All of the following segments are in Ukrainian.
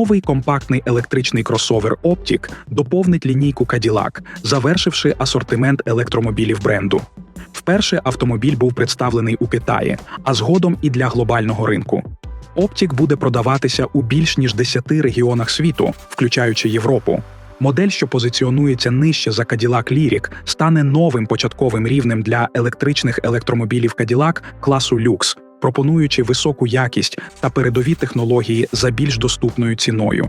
Новий компактний електричний кросовер Optic доповнить лінійку Cadillac, завершивши асортимент електромобілів бренду. Вперше автомобіль був представлений у Китаї, а згодом і для глобального ринку. Optic буде продаватися у більш ніж 10 регіонах світу, включаючи Європу. Модель, що позиціонується нижче за Cadillac Lyric, стане новим початковим рівнем для електричних електромобілів Cadillac класу Люкс, пропонуючи високу якість та передові технології за більш доступною ціною.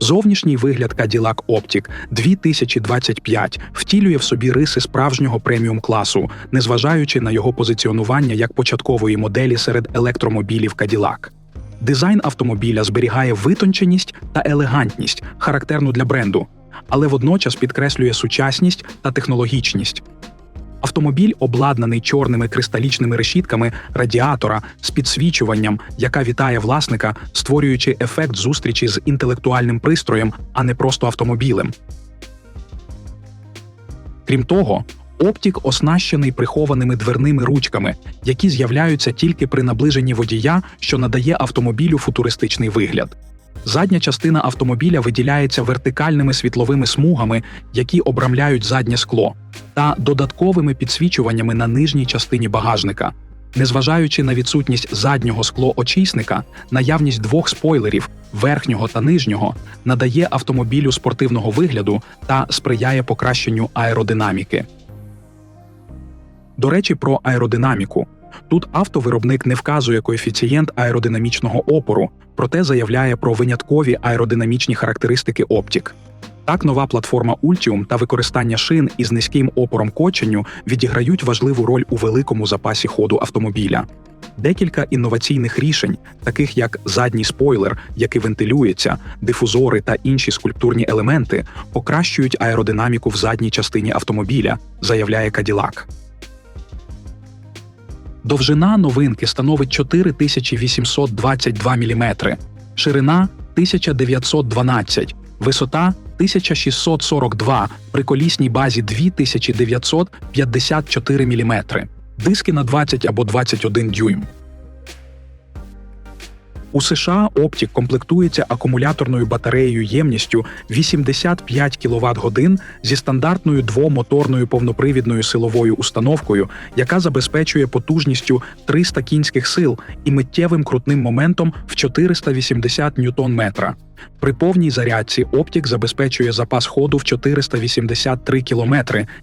Зовнішній вигляд Cadillac Optic 2025 втілює в собі риси справжнього преміум класу, незважаючи на його позиціонування як початкової моделі серед електромобілів Cadillac. Дизайн автомобіля зберігає витонченість та елегантність, характерну для бренду, але водночас підкреслює сучасність та технологічність. Автомобіль обладнаний чорними кристалічними решітками радіатора з підсвічуванням, яка вітає власника, створюючи ефект зустрічі з інтелектуальним пристроєм, а не просто автомобілем. Крім того, Оптік оснащений прихованими дверними ручками, які з'являються тільки при наближенні водія, що надає автомобілю футуристичний вигляд. Задня частина автомобіля виділяється вертикальними світловими смугами, які обрамляють заднє скло, та додатковими підсвічуваннями на нижній частині багажника. Незважаючи на відсутність заднього склоочисника, наявність двох спойлерів верхнього та нижнього надає автомобілю спортивного вигляду та сприяє покращенню аеродинаміки. До речі, про аеродинаміку. Тут автовиробник не вказує коефіцієнт аеродинамічного опору, проте заявляє про виняткові аеродинамічні характеристики оптік. Так, нова платформа Ultium та використання шин із низьким опором коченню відіграють важливу роль у великому запасі ходу автомобіля. Декілька інноваційних рішень, таких як задній спойлер, який вентилюється, дифузори та інші скульптурні елементи, покращують аеродинаміку в задній частині автомобіля, заявляє Cadillac. Довжина новинки становить 4822 мм, ширина 1912, висота 1642, при колісній базі 2954 мм, диски на 20 або 21 дюйм. У США Optic комплектується акумуляторною батареєю ємністю 85 квт годин зі стандартною двомоторною повнопривідною силовою установкою, яка забезпечує потужністю 300 кінських сил і миттєвим крутним моментом в 480 ньютон-метра. При повній зарядці Optic забезпечує запас ходу в 483 км,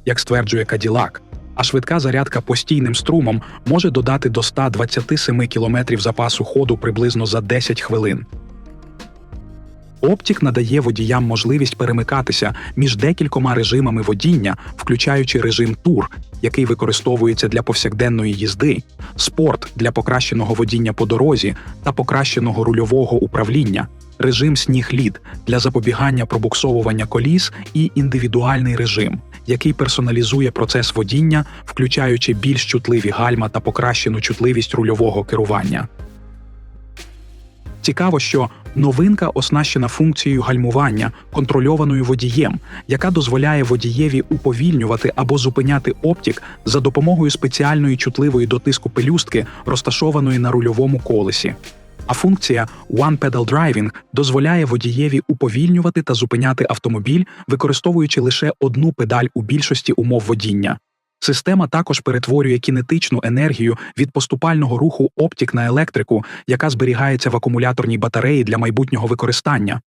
як стверджує Cadillac а швидка зарядка постійним струмом може додати до 127 км запасу ходу приблизно за 10 хвилин. Оптік надає водіям можливість перемикатися між декількома режимами водіння, включаючи режим тур, який використовується для повсякденної їзди, спорт для покращеного водіння по дорозі та покращеного рульового управління, режим сніг-лід для запобігання пробуксовування коліс і індивідуальний режим, який персоналізує процес водіння, включаючи більш чутливі гальма та покращену чутливість рульового керування. Цікаво, що новинка оснащена функцією гальмування, контрольованою водієм, яка дозволяє водієві уповільнювати або зупиняти оптік за допомогою спеціальної чутливої дотиску пелюстки, розташованої на рульовому колесі. А функція One Pedal Driving дозволяє водієві уповільнювати та зупиняти автомобіль, використовуючи лише одну педаль у більшості умов водіння. Система також перетворює кінетичну енергію від поступального руху оптік на електрику, яка зберігається в акумуляторній батареї для майбутнього використання.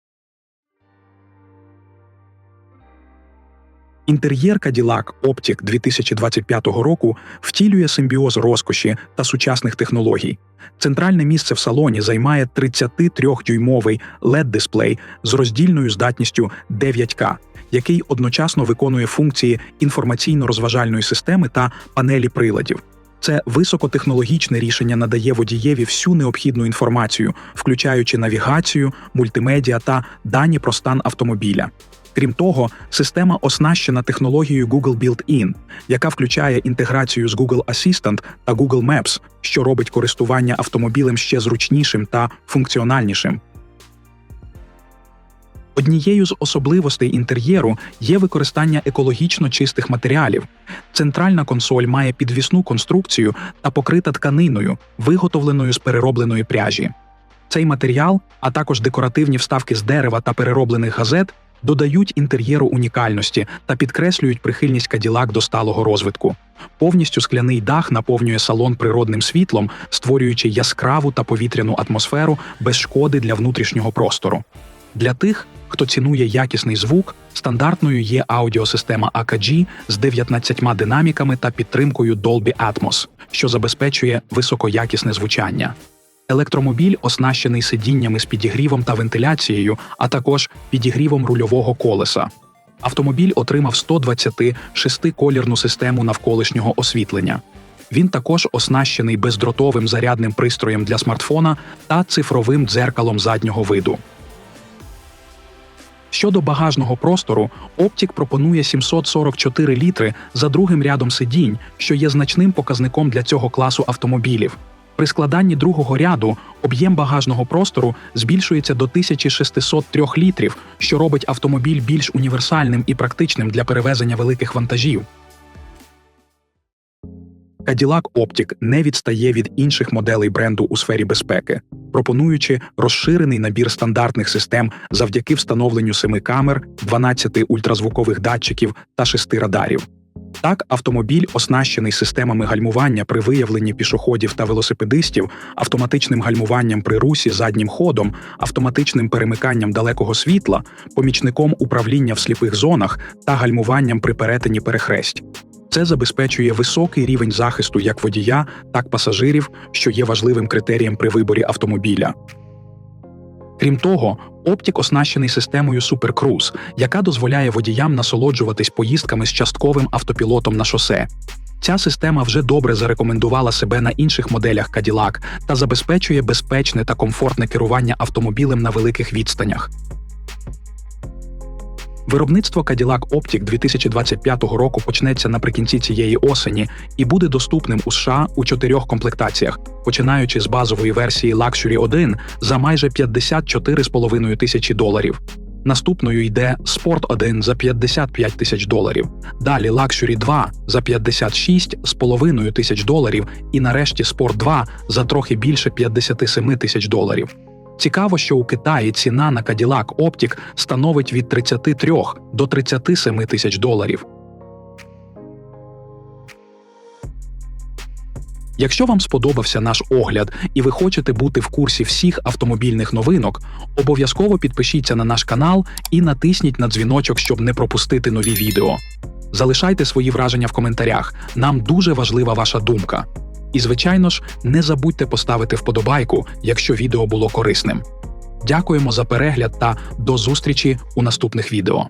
Інтер'єр Cadillac Optic 2025 року втілює симбіоз розкоші та сучасних технологій. Центральне місце в салоні займає 33-дюймовий led дисплей з роздільною здатністю 9К, який одночасно виконує функції інформаційно-розважальної системи та панелі приладів. Це високотехнологічне рішення надає водієві всю необхідну інформацію, включаючи навігацію, мультимедіа та дані про стан автомобіля. Крім того, система оснащена технологією Google Built-in, яка включає інтеграцію з Google Assistant та Google Maps, що робить користування автомобілем ще зручнішим та функціональнішим. Однією з особливостей інтер'єру є використання екологічно чистих матеріалів. Центральна консоль має підвісну конструкцію та покрита тканиною, виготовленою з переробленої пряжі. Цей матеріал, а також декоративні вставки з дерева та перероблених газет, додають інтер'єру унікальності та підкреслюють прихильність Каділак до сталого розвитку. Повністю скляний дах наповнює салон природним світлом, створюючи яскраву та повітряну атмосферу без шкоди для внутрішнього простору. Для тих, хто цінує якісний звук, стандартною є аудіосистема AKG з 19 динаміками та підтримкою Dolby Atmos, що забезпечує високоякісне звучання. Електромобіль оснащений сидіннями з підігрівом та вентиляцією, а також підігрівом рульового колеса. Автомобіль отримав 126-колірну систему навколишнього освітлення. Він також оснащений бездротовим зарядним пристроєм для смартфона та цифровим дзеркалом заднього виду. Щодо багажного простору, Optic пропонує 744 літри за другим рядом сидінь, що є значним показником для цього класу автомобілів. При складанні другого ряду об'єм багажного простору збільшується до 1603 літрів, що робить автомобіль більш універсальним і практичним для перевезення великих вантажів. Cadillac Optic не відстає від інших моделей бренду у сфері безпеки, пропонуючи розширений набір стандартних систем завдяки встановленню 7 камер, 12 ультразвукових датчиків та 6 радарів. Так, автомобіль оснащений системами гальмування при виявленні пішоходів та велосипедистів, автоматичним гальмуванням при русі заднім ходом, автоматичним перемиканням далекого світла, помічником управління в сліпих зонах та гальмуванням при перетині перехресть. Це забезпечує високий рівень захисту як водія, так пасажирів, що є важливим критерієм при виборі автомобіля. Крім того, Оптік оснащений системою Super Cruise, яка дозволяє водіям насолоджуватись поїздками з частковим автопілотом на шосе. Ця система вже добре зарекомендувала себе на інших моделях Cadillac та забезпечує безпечне та комфортне керування автомобілем на великих відстанях. Виробництво Cadillac Optic 2025 року почнеться наприкінці цієї осені і буде доступним у США у чотирьох комплектаціях, починаючи з базової версії Luxury 1 за майже 54,5 тисячі доларів. Наступною йде Sport 1 за 55 тисяч доларів. Далі Luxury 2 за 56,5 тисяч доларів, і нарешті Sport 2 за трохи більше 57 тисяч доларів. Цікаво, що у Китаї ціна на Cadillac Optic становить від 33 до 37 тисяч доларів. Якщо вам сподобався наш огляд і ви хочете бути в курсі всіх автомобільних новинок, обов'язково підпишіться на наш канал і натисніть на дзвіночок, щоб не пропустити нові відео. Залишайте свої враження в коментарях. Нам дуже важлива ваша думка. І, звичайно ж, не забудьте поставити вподобайку, якщо відео було корисним. Дякуємо за перегляд та до зустрічі у наступних відео.